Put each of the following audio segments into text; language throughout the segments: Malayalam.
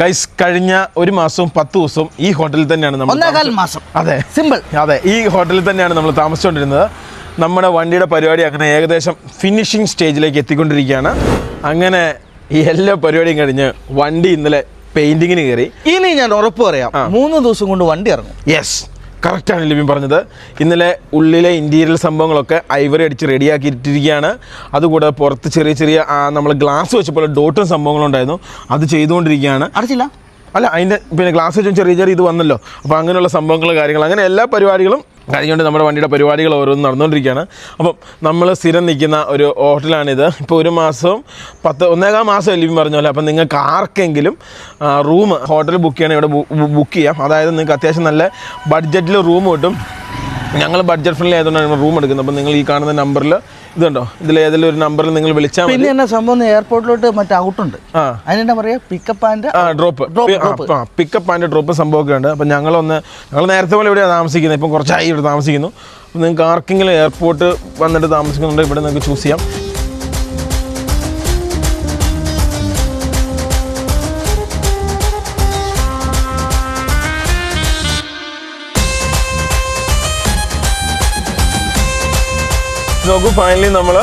ഗൈസ് കഴിഞ്ഞ ഒരു മാസവും പത്ത് ദിവസവും ഈ ഹോട്ടലിൽ തന്നെയാണ് നമ്മൾ മാസം. അതെ. സിമ്പിൾ അതെ ഈ ഹോട്ടലിൽ തന്നെയാണ് നമ്മൾ താമസിച്ചുകൊണ്ടിരുന്നത്. നമ്മുടെ വണ്ടിയുടെ പരിപാടി അങ്ങനെ ഏകദേശം ഫിനിഷിംഗ് സ്റ്റേജിലേക്ക് എത്തിക്കൊണ്ടിരിക്കുകയാണ്. അങ്ങനെ ഈ എല്ലാ പരിപാടിയും കഴിഞ്ഞ് വണ്ടി ഇന്നലെ പെയിന്റിങ്ങിന് കയറി. ഇനി ഞാൻ ഉറപ്പ് പറയാം. മൂന്ന് ദിവസം കൊണ്ട് വണ്ടി ഇറങ്ങും. യെസ് കറക്റ്റാണ് ലിബിൻ പറഞ്ഞത്. ഇന്നലെ ഉള്ളിലെ ഇന്റീരിയൽ സംഭവങ്ങളൊക്കെ ഐവറി അടിച്ച് റെഡിയാക്കി ഇട്ടിരിക്കുകയാണ് അതുകൂടാതെ പുറത്ത് ചെറിയ ചെറിയ നമ്മൾ ഗ്ലാസ് വെച്ചപ്പോൾ ഡോട്ടും സംഭവങ്ങളുണ്ടായിരുന്നു. അത് ചെയ്തുകൊണ്ടിരിക്കുകയാണ്. അടച്ചില്ല? അല്ല അതിന്റെ പിന്നെ ഗ്ലാസ് വെച്ചും ചെറിയ ചെറിയ ഇത് വന്നല്ലോ. അപ്പോൾ അങ്ങനെയുള്ള സംഭവങ്ങൾ കാര്യങ്ങൾ അങ്ങനെ എല്ലാ പരിപാടികളും കഴിഞ്ഞുകൊണ്ട് നമ്മുടെ വണ്ടിയുടെ പരിപാടികൾ ഓരോന്നും നടന്നുകൊണ്ടിരിക്കുകയാണ്. അപ്പം നമ്മൾ സ്ഥിരം നിൽക്കുന്ന ഒരു ഹോട്ടലാണിത്. ഇപ്പോൾ ഒരു മാസവും പത്ത് ഒന്നേകാം മാസം എല്ലാം പറഞ്ഞ പോലെ? അപ്പം നിങ്ങൾക്ക് ആർക്കെങ്കിലും റൂം ഹോട്ടൽ ബുക്ക് ചെയ്യണം ഇവിടെ ബുക്ക് ചെയ്യാം. അതായത് നിങ്ങൾക്ക് അത്യാവശ്യം നല്ല ബഡ്ജറ്റിൽ റൂം കിട്ടും. ഞങ്ങൾ ബഡ്ജറ്റ് ഫ്രണ്ട്ലി ആയതുകൊണ്ടാണ് റൂം എടുക്കുന്നത്. അപ്പം നിങ്ങൾ ഈ കാണുന്ന നമ്പറിൽ ഇതുണ്ടോ ഇതിൽ ഏതെങ്കിലും ഒരു നമ്പറിൽ നിങ്ങൾ വിളിച്ചാൽ മതി. പിന്നെ എന്നാ സംഭവം എയർപോർട്ടിലോട്ട് മറ്റേ ഔട്ടുണ്ട് ഉണ്ട്. അതിനെന്താ പറയുക pickup and drop. Pickup and drop സംഭവമൊക്കെ ഉണ്ട്. അപ്പം ഞങ്ങളൊന്ന് ഞങ്ങൾ നേരത്തെ പോലെ ഇവിടെയാണ് താമസിക്കുന്നത്. ഇപ്പം കുറച്ചായി ഇവിടെ താമസിക്കുന്നു. അപ്പം നിങ്ങൾക്ക് ആർക്കെങ്കിലും എയർപോർട്ട് വന്നിട്ട് താമസിക്കുന്നുണ്ടോ ഇവിടെ നിങ്ങൾക്ക് ചൂസ് ചെയ്യാം. നോക്കൂ ഫൈനലി നമ്മൾ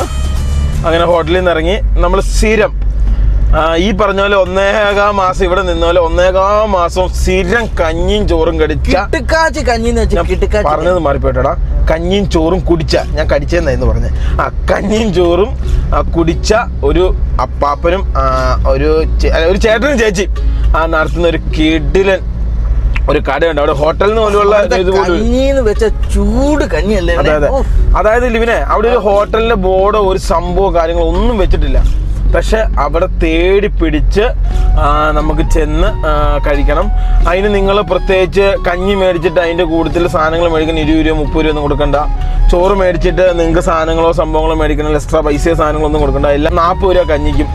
അങ്ങനെ ഹോട്ടലിൽ നിന്ന് ഇറങ്ങി നമ്മൾ സ്ഥിരം ഈ പറഞ്ഞ പോലെ ഒന്നേകാം മാസം ഇവിടെ നിന്ന പോലെ ഒന്നേകാം മാസം സ്ഥിരം കഞ്ഞിയും ചോറും കടിച്ച കിട്ടുക്കാച്ചി കഞ്ഞിന്ന് വെച്ച് ഞാൻ കിട്ടുക്കാച്ചി പറഞ്ഞത് മാറിപ്പോയിട്ടാ കഞ്ഞിയും ചോറും കുടിച്ച. ഞാൻ കടിച്ചെന്നായിരുന്നു പറഞ്ഞത് ആ കഞ്ഞിയും ചോറും കുടിച്ച ഒരു അപ്പാപ്പനും ഒരു ഒരു ചേട്ടനും ചേച്ചി. ആ നടത്തുന്ന ഒരു കിടിലൻ ഒരു കടയുണ്ട്. അവിടെ ഹോട്ടൽ നിന്ന് പോലുള്ള കഞ്ഞിന്ന് വെച്ച ചൂട് കഞ്ഞിയല്ലേ അതെ അതെ. അതായത് ലിവിനെ അവിടെ ഒരു ഹോട്ടലിന്റെ ബോർഡോ ഒരു സംഭവം കാര്യങ്ങളോ ഒന്നും വെച്ചിട്ടില്ല. പക്ഷെ അവിടെ തേടി പിടിച്ച് നമുക്ക് ചെന്ന് കഴിക്കണം. അതിന് നിങ്ങൾ പ്രത്യേകിച്ച് കഞ്ഞി മേടിച്ചിട്ട് അതിന്റെ കൂടുതൽ സാധനങ്ങൾ മേടിക്കുന്ന ഇരുപത് രൂപ മുപ്പത് രൂപ ഒന്നും കൊടുക്കണ്ട. ചോറ് മേടിച്ചിട്ട് നിങ്ങൾക്ക് സാധനങ്ങളോ സംഭവങ്ങളോ മേടിക്കണ എക്സ്ട്രാ പൈസയോ സാധനങ്ങളോ ഒന്നും കൊടുക്കണ്ട. എല്ലാം നാൽപ്പത് രൂപ കഞ്ഞിക്കും.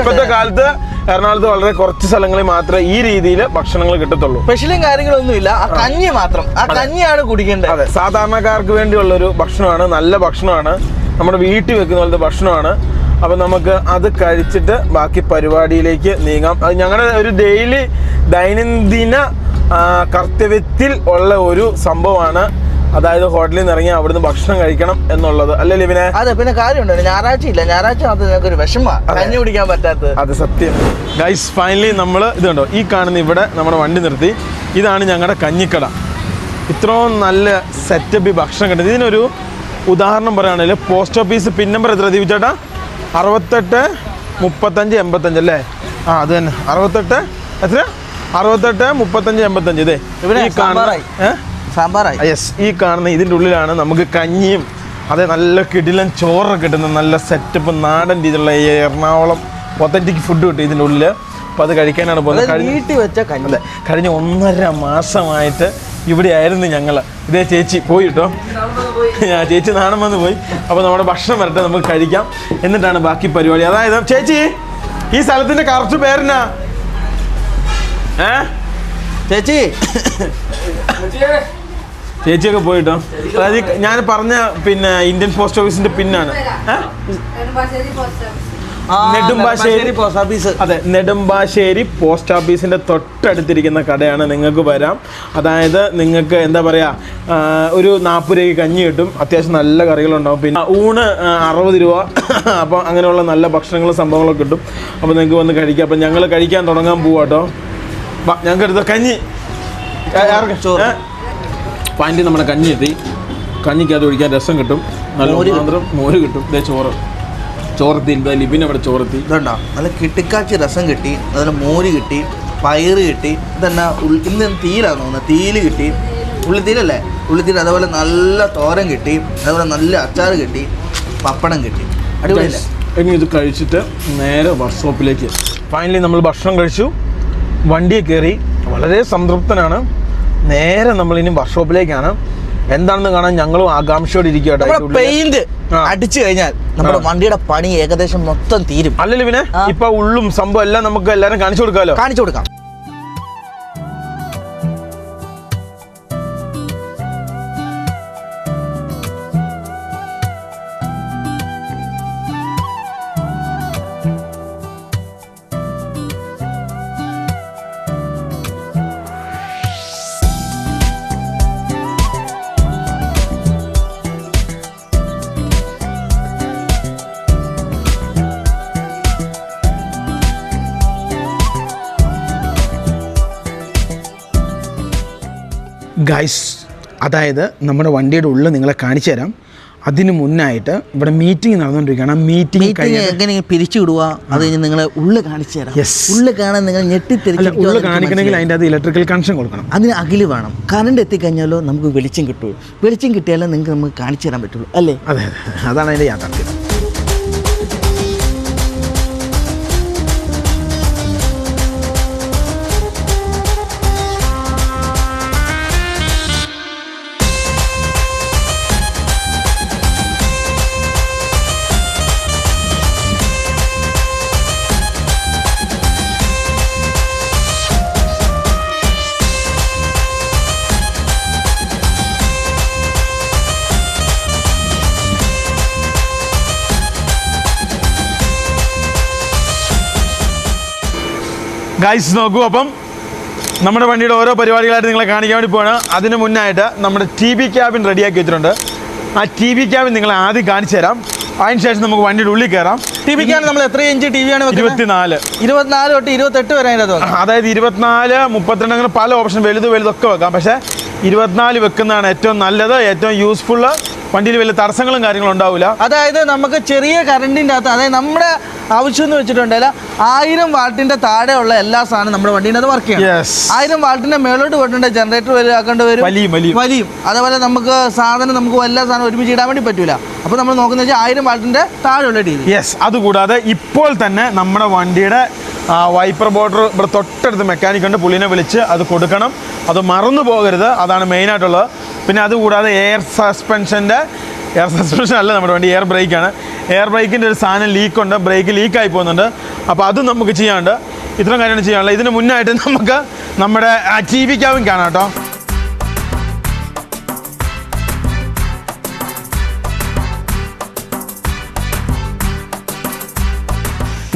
ഇപ്പോഴത്തെ കാലത്ത് എറണാകുളത്ത് വളരെ കുറച്ച് സ്ഥലങ്ങളിൽ മാത്രമേ ഈ രീതിയിൽ ഭക്ഷണങ്ങൾ കിട്ടത്തുള്ളൂ. സ്പെഷ്യലും കാര്യങ്ങളൊന്നും ഇല്ല. ആ കഞ്ഞി മാത്രം. ആ കഞ്ഞിയാണ് കുടിക്കേണ്ടത്. അതെ. സാധാരണക്കാർക്ക് വേണ്ടിയുള്ള ഒരു ഭക്ഷണമാണ്. നല്ല ഭക്ഷണമാണ്. നമ്മുടെ വീട്ടിൽ വെക്കുന്ന പോലത്തെ ഭക്ഷണമാണ്. അപ്പം നമുക്ക് അത് കഴിച്ചിട്ട് ബാക്കി പരിപാടിയിലേക്ക് നീങ്ങാം. അത് ഞങ്ങളുടെ ഒരു ഡെയിലി ദൈനംദിന കർത്തവ്യത്തിൽ ഉള്ള ഒരു സംഭവമാണ്. അതായത് ഹോട്ടലിൽ നിന്ന് ഇറങ്ങി അവിടുന്ന് ഭക്ഷണം കഴിക്കണം എന്നുള്ളത്. അല്ലേ ലിവിനെ അതെ പിന്നെ കാര്യമുണ്ട്. ഞായറാഴ്ച ഇല്ല. ഞായറാഴ്ച അത് ഞങ്ങൾക്ക് ഒരു വിഷമ കഞ്ഞി കുടിക്കാൻ പറ്റാത്തത്. അത് സത്യം. ഗൈസ് ഫൈനലി നമ്മൾ ഇത് കണ്ടോ? ഈ കാണുന്ന ഇവിടെ നമ്മുടെ വണ്ടി നിർത്തി. ഇതാണ് ഞങ്ങളുടെ കഞ്ഞിക്കട. ഇത്രയും നല്ല സെറ്റപ്പ് ഈ ഭക്ഷണം കിട്ടുന്നത്. ഇതിനൊരു ഉദാഹരണം പറയുകയാണെങ്കിൽ പോസ്റ്റ് ഓഫീസ് പിൻ നമ്പർ എത്ര ദീപിച്ചേട്ടാ? ചേട്ടാ അറുപത്തെട്ട് മുപ്പത്തഞ്ച് എൺപത്തഞ്ച് അല്ലേ? ആ അത് തന്നെ. അറുപത്തെട്ട് എത്ര? അറുപത്തെട്ട് മുപ്പത്തഞ്ച് എൺപത്തഞ്ച്. ഇതേ ഇവിടെ ഈ കാണുന്ന സാമ്പാറായി. യെസ് ഈ കാണുന്ന ഇതിന്റെ ഉള്ളിലാണ് നമുക്ക് കഞ്ഞിയും അതെ നല്ല കിടിലൻ ചോറ് കിട്ടുന്ന നല്ല സെറ്റപ്പ് നാടൻ രീതിയിലുള്ള ഈ എറണാകുളം ഒത്തന്റിക് ഫുഡ് കിട്ടും ഇതിന്റെ ഉള്ളിൽ അപ്പോൾ അത് കഴിക്കാനാണ് പോകുന്നത്. കഴിഞ്ഞ ഒന്നര മാസമായിട്ട് ഇവിടെ ആയിരുന്നു ഞങ്ങൾ ഇതേ ചേച്ചി പോയി കേട്ടോ. ചേച്ചി നാണം വന്ന് പോയി. അപ്പോൾ നമ്മുടെ ഭക്ഷണം വരട്ടെ നമുക്ക് കഴിക്കാം. എന്നിട്ടാണ് ബാക്കി പരിപാടി. അതായത് ചേച്ചി ഈ സ്ഥലത്തിന്റെ കറക്റ്റ് പേരെന്നാ? ഏ? ചേച്ചി. ചേച്ചിയൊക്കെ പോയിട്ടോ അതായത് ഞാൻ പറഞ്ഞ പിന്നെ ഇന്ത്യൻ പോസ്റ്റ് ഓഫീസിന്റെ പിന്നാണ്. ഏ? നെടുമ്പാശ്ശേരി പോസ്റ്റ് ഓഫീസ് അതെ നെടുമ്പാശ്ശേരി പോസ്റ്റ് ഓഫീസിന്റെ തൊട്ടടുത്തിരിക്കുന്ന കടയാണ് നിങ്ങൾക്ക് വരാം. അതായത് നിങ്ങൾക്ക് എന്താ പറയാ ഒരു നാൽപ്പത് രൂപയ്ക്ക് കഞ്ഞി കിട്ടും. അത്യാവശ്യം നല്ല കറികളുണ്ടാവും. പിന്നെ ഊണ് അറുപത് രൂപ. അപ്പോൾ അങ്ങനെയുള്ള നല്ല ഭക്ഷണങ്ങളും സംഭവങ്ങളൊക്കെ കിട്ടും. അപ്പോൾ നിങ്ങൾക്ക് വന്ന് കഴിക്കാം. അപ്പം ഞങ്ങൾ കഴിക്കാൻ തുടങ്ങാൻ പോവാട്ടോ ഞങ്ങൾക്ക് എടുത്ത കഞ്ഞി? പാന്റി നമ്മുടെ കഞ്ഞി എത്തി കഞ്ഞിക്കകത്ത് ഒഴിക്കാൻ രസം കിട്ടും. നല്ല മോര് കിട്ടും. ദേ ചോറ്. ചോറെത്തി ഇതാ ലിബിൻ അവിടെ ചോർത്തി? ഇതുണ്ടോ? നല്ല കിട്ടിക്കാച്ചി രസം കിട്ടി അതുപോലെ മോര് കിട്ടി പയറ് കിട്ടി ഇതെന്നാ ഇന്ന് തീരാന്ന് തോന്നുന്നത് തീൽ കിട്ടി. ഉള്ളിത്തീലല്ലേ? ഉള്ളിത്തീര് അതുപോലെ നല്ല തോരൻ കിട്ടി അതുപോലെ നല്ല അച്ചാർ കിട്ടി പപ്പടം കിട്ടി. അടിപൊളിയല്ലേ? ഇനി ഇത് കഴിച്ചിട്ട് നേരെ വർക്ക്ഷോപ്പിലേക്ക് ഫൈനലി നമ്മൾ ഭക്ഷണം കഴിച്ചു. വണ്ടിയിൽ കയറി വളരെ സംതൃപ്തനാണ്. നേരെ നമ്മളിനി ഇനി വർക്ക്ഷോപ്പിലേക്കാണ് എന്താണെന്ന് കാണാൻ ഞങ്ങളും ആകാംക്ഷയോടെ ഉള്ളിൽ. പെയിന്റ്. അടിച്ചു കഴിഞ്ഞാൽ നമ്മുടെ വണ്ടിയുടെ പണി ഏകദേശം മൊത്തം തീരും. അല്ലല്ലോ പിന്നെ ഇപ്പൊ ഉള്ളും സംഭവം എല്ലാം നമുക്ക് എല്ലാരും കാണിച്ചു കൊടുക്കാമല്ലോ കാണിച്ചു കൊടുക്കാം. ഗൈസ് അതായത് നമ്മുടെ വണ്ടിയുടെ ഉള്ളിൽ നിങ്ങളെ കാണിച്ചു തരാം. അതിന് മുന്നായിട്ട് ഇവിടെ മീറ്റിംഗ് നടന്നുകൊണ്ടിരിക്കുകയാണ്. ആ മീറ്റിംഗ് എങ്ങനെ പിരിച്ചു വിടുക അത് കഴിഞ്ഞ് നിങ്ങളെ ഉള്ളു കാണിച്ചു തരാം. ഉള്ളു കാണാൻ നിങ്ങൾ ഞെട്ടിത്തിരിച്ചു കാണിക്കണമെങ്കിൽ അതിന്റെ അത് ഇലക്ട്രിക്കൽ കണക്ഷൻ കൊടുക്കണം. അതിന് അകിൽ വേണം. കറണ്ട് എത്തിക്കഴിഞ്ഞാലോ നമുക്ക് വെളിച്ചം കിട്ടുള്ളൂ വെളിച്ചം കിട്ടിയാലേ നിങ്ങൾക്ക് നമുക്ക് കാണിച്ചു തരാൻ പറ്റുള്ളൂ. അല്ലേ? അതെ അതെ. അതാണ് അതിന്റെ യാഥാർത്ഥ്യം. ഗൈസ് നോക്കൂ അപ്പം നമ്മുടെ വണ്ടിയുടെ ഓരോ പരിപാടികളായിട്ട് നിങ്ങളെ കാണിക്കാൻ വേണ്ടി പോവാണ്. അതിന് മുന്നായിട്ട് നമ്മുടെ ടി വി ക്യാബിൻ റെഡിയാക്കി വെച്ചിട്ടുണ്ട്. ആ ടി വി ക്യാബിൻ നിങ്ങളെ ആദ്യം കാണിച്ചു തരാം. അതിന് ശേഷം നമുക്ക് വണ്ടിയുടെ ഉള്ളിൽ കയറാം. ടി വിക്കാണ് നമ്മൾ എത്ര ഇഞ്ച് ടി വിയാണ് ഇരുപത്തിനാല്. ഇരുപത്തിനാല് തൊട്ട് ഇരുപത്തെട്ട് വരെ അതിനകത്ത് അതായത് ഇരുപത്തിനാല് മുപ്പത്തിരണ്ട് അങ്ങനെ പല ഓപ്ഷൻ വലുത് വലുതൊക്കെ വെക്കാം. പക്ഷേ ഇരുപത്തിനാല് വെക്കുന്നതാണ് ഏറ്റവും നല്ലത് ഏറ്റവും യൂസ്ഫുള്ള് വണ്ടിയിൽ വലിയ തടസ്സങ്ങളും കാര്യങ്ങളും ഉണ്ടാവില്ല അതായത് നമുക്ക് ചെറിയ കറണ്ടിന്റെ അകത്ത് അതായത് നമ്മുടെ ആവശ്യം എന്ന് വെച്ചിട്ടുണ്ടെങ്കിൽ ആയിരം വാട്ടിന്റെ താഴെയുള്ള എല്ലാ സാധനവും നമ്മുടെ വണ്ടീന്റെ അത് വർക്ക് ചെയ്യണം. ആയിരം വാട്ടിന്റെ മേളോട്ട് പോയിട്ടുണ്ട് ജനറേറ്റർ വലുതാക്കേണ്ടി വരും. വലിയും അതേപോലെ നമുക്ക് സാധനം നമുക്ക് എല്ലാ സാധനം ഒരുമിച്ച് ഇടാൻ വേണ്ടി പറ്റൂല. അപ്പോൾ നമ്മൾ നോക്കുന്നത് വെച്ചാൽ ആയിരം വാട്ടിന്റെ താഴെയുള്ള രീതി യെസ് അതുകൂടാതെ ഇപ്പോൾ തന്നെ നമ്മുടെ വണ്ടിയുടെ വൈപ്പർ ബോർഡർ ഇവിടെ തൊട്ടടുത്ത് മെക്കാനിക് ഉണ്ട് പുള്ളിനെ വിളിച്ച് അത് കൊടുക്കണം. അത് മറന്നു പോകരുത്. അതാണ് മെയിനായിട്ടുള്ളത് പിന്നെ അതുകൂടാതെ എയർ സസ്പെൻഷന്റെ എയർ സസ്പെൻഷൻ അല്ല നമ്മുടെ വണ്ടി എയർ ബ്രേക്കാണ് എയർ ബ്രേക്കിന്റെ ഒരു സാധനം ലീക്കുണ്ട് ബ്രേക്ക് ലീക്കായി പോകുന്നുണ്ട്. അപ്പോൾ അതും നമുക്ക് ചെയ്യാനുണ്ട്. ഇത്രയും കാര്യമാണ് ചെയ്യാനുള്ളത്. ഇതിന് മുന്നായിട്ട് നമുക്ക് നമ്മുടെ ടി കാണാം കേട്ടോ.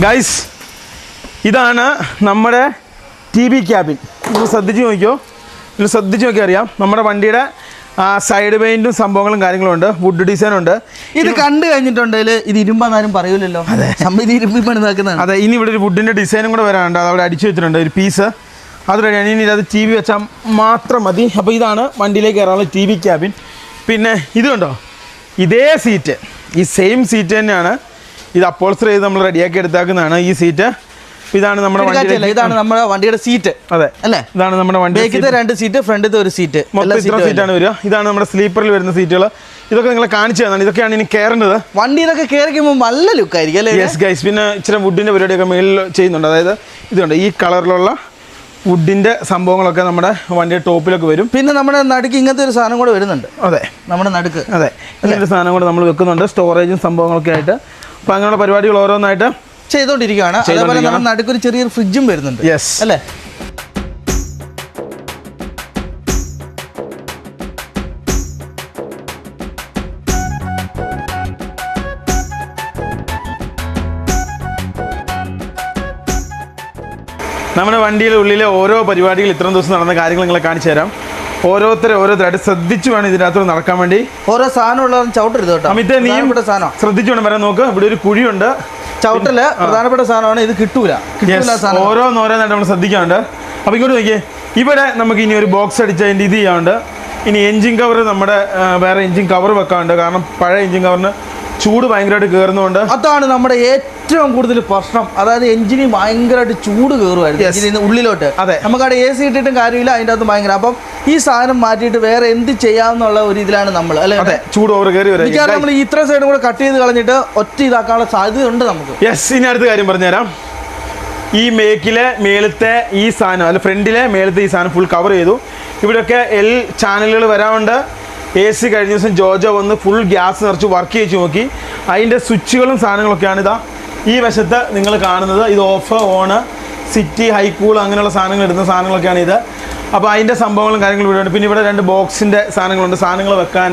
ഗൈസ് ഇതാണ് നമ്മുടെ ടി വി ക്യാബിൻ ഇത് ശ്രദ്ധിച്ച് നോക്കിയോ ഇത് ശ്രദ്ധിച്ച് നോക്കിയാൽ അറിയാം നമ്മുടെ വണ്ടിയുടെ സൈഡ് പെയിന്റും സംഭവങ്ങളും കാര്യങ്ങളും ഉണ്ട്. വുഡ് ഡിസൈൻ ഉണ്ട്. ഇത് കണ്ടു കഴിഞ്ഞിട്ടുണ്ടെങ്കിൽ ഇത് ഇരുമ്പാന്നാരും പറയൂലല്ലോ. സംഭവം ഇരുമ്പി പണിതാക്കുന്നതാണ്. അതെ ഇനി ഇവിടെ ഒരു വുഡിന്റെ ഡിസൈനും കൂടെ വരാനുണ്ട്. അത് അവിടെ അടിച്ചു വെച്ചിട്ടുണ്ട്. ഒരു പീസ് അത് റെഡിയാണ് ഇനി അത് ടി വി വെച്ചാൽ മാത്രം മതി. അപ്പോൾ ഇതാണ് വണ്ടിയിലേക്ക് കയറാനുള്ള ടി വി ക്യാബിൻ പിന്നെ ഇതുണ്ടോ കണ്ടോ? ഇതേ സീറ്റ് ഈ സെയിം സീറ്റ് തന്നെയാണ്. ഇത് അപ്പോൾസ്റ്റർ ചെയ്ത് നമ്മൾ റെഡിയാക്കി എടുത്താക്കുന്നതാണ് ഈ സീറ്റ് ഇതാണ് നമ്മുടെ ഇതാണ് നമ്മുടെ വണ്ടിയുടെ സീറ്റ് അതെ അല്ലേ? ഇതാണ് നമ്മുടെ വണ്ടി രണ്ട് സീറ്റ് ഫ്രണ്ടിലത്തെ ഒരു സീറ്റ് മൊത്തം ഇത്ര സീറ്റാണ് വരിക. ഇതാണ് നമ്മുടെ സ്ലീപ്പറിൽ വരുന്ന സീറ്റുകൾ ഇതൊക്കെ നിങ്ങളെ കാണിച്ചു തന്നാണ്. ഇതൊക്കെയാണ് ഇനി കയറേണ്ടത് വണ്ടി ഇതൊക്കെ കയറിക്കുമ്പോൾ നല്ല ലുക്കായിരിക്കും അല്ലേ യെസ് ഗൈസ് പിന്നെ ഇച്ചിരി വുഡിന്റെ പരിപാടിയൊക്കെ മേളിൽ ചെയ്യുന്നുണ്ട്. അതായത് ഇതുണ്ട് ഈ കളറിലുള്ള വുഡിന്റെ സംഭവങ്ങളൊക്കെ നമ്മുടെ വണ്ടിയുടെ ടോപ്പിലൊക്കെ വരും. പിന്നെ നമ്മുടെ നടുക്ക് ഇങ്ങനത്തെ ഒരു സാധനം കൂടെ വരുന്നുണ്ട്. അതെ. നമ്മുടെ നടുക്ക്. അതെ. ഇങ്ങനത്തെ സാധനം കൂടെ നമ്മൾ വെക്കുന്നുണ്ട്. സ്റ്റോറേജും സംഭവങ്ങളൊക്കെ ആയിട്ട്. അപ്പോൾ അങ്ങനെയുള്ള പരിപാടികൾ ഓരോന്നായിട്ട് ചെയ്തോണ്ടിരിക്കുകയാണ് അതേപോലെ നമ്മൾ നമ്മുടെ നടുക്ക് ഒരു ചെറിയൊരു ഫ്രിഡ്ജും വരുന്നുണ്ട്. അല്ലേ? നമ്മുടെ വണ്ടിയുടെ ഉള്ളിലെ ഓരോ പരിപാടികൾ ഇത്രയും ദിവസം നടന്ന കാര്യങ്ങൾ നിങ്ങളെ കാണിച്ചു തരാം. ഓരോരുത്തരെ ഓരോരുത്തരായിട്ട് ശ്രദ്ധിച്ചു വേണം ഇതിനകത്ത് നടക്കാൻ വേണ്ടി. ഓരോ സാധനം ഉള്ളതും ചവിട്ടരുത് കേട്ടോ. അമിത നീ ഇവിടെ സാധനം ശ്രദ്ധിച്ചു വേണം വരാൻ നോക്ക്. ഇവിടെ ഒരു കുഴിയുണ്ട്. ചവിട്ടൽ പ്രധാനപ്പെട്ട സാധനമാണ്. ഇത് കിട്ടൂല. ഓരോന്നോരോന്നായിട്ട് നമ്മൾ ശ്രദ്ധിക്കാണ്ട് അപ്പോൾ ഇങ്ങോട്ട് നോക്കിയേ. ഇവിടെ നമുക്ക് ഇനി ഒരു ബോക്സ് അടിച്ച് അതിന്റെ ഇത് ചെയ്യാണ്ട് ഇനി എഞ്ചിൻ കവർ നമ്മുടെ വേറെ എഞ്ചിൻ കവർ വെക്കാണ്ട് കാരണം പഴയ എഞ്ചിൻ കവറിന് ചൂട് ഭയങ്കരമായിട്ട് കയറുന്നതുകൊണ്ട് അതാണ് നമ്മുടെ ഏറ്റവും കൂടുതൽ പ്രശ്നം അതായത് എഞ്ചിന് ഭയങ്കരമായിട്ട് ചൂട് കയറുമായിരുന്നു. എഞ്ചിന് ഉള്ളിലോട്ട്. അതെ. നമുക്ക് അവിടെ എ സി ഇട്ടിട്ടും കാര്യമില്ല അതിന്റെ അകത്ത് ഭയങ്കര. അപ്പം ഈ സാധനം മാറ്റിയിട്ട് വേറെ എന്ത് ചെയ്യാമെന്നുള്ള ഒരു ഇതിലാണ് നമ്മൾ അല്ലെ? ചൂട് ഓവർ കയറി വരും നമ്മൾ ഇത്ര സൈഡും കൂടെ കട്ട് ചെയ്ത് കളഞ്ഞിട്ട് ഒറ്റ ഇതാക്കാനുള്ള സാധ്യത ഉണ്ട് നമുക്ക്. യെസ് ഇനി അടുത്ത കാര്യം പറഞ്ഞുതരാം. ഈ മേക്കിലെ മേലത്തെ ഈ സാധനം അല്ല ഫ്രണ്ടിലെ മേലത്തെ ഈ സാധനം ഫുൾ കവർ ചെയ്തു. ഇവിടെയൊക്കെ എൽ ചാനലുകൾ വരാറുണ്ട് എ സി കഴിഞ്ഞ ദിവസം ജോജോ വന്ന് ഫുൾ ഗ്യാസ് നിറച്ച് വർക്ക് ചെയ്ത് നോക്കി. അതിന്റെ സ്വിച്ചുകളും സാധനങ്ങളൊക്കെയാണ് ഇതാ. ഈ വശത്ത് നിങ്ങൾ കാണുന്നത് ഇത് ഓഫ് ഓണ് സിറ്റി ഹൈക്കൂൾ അങ്ങനെയുള്ള സാധനങ്ങൾ ഇടുന്ന സാധനങ്ങളൊക്കെയാണ് ഇത്. അപ്പോൾ അതിന്റെ സംഭവങ്ങളും കാര്യങ്ങളും ഇവിടെ പിന്നെ ഇവിടെ രണ്ട് ബോക്സിന്റെ സാധനങ്ങളുണ്ട്. സാധനങ്ങൾ വെക്കാൻ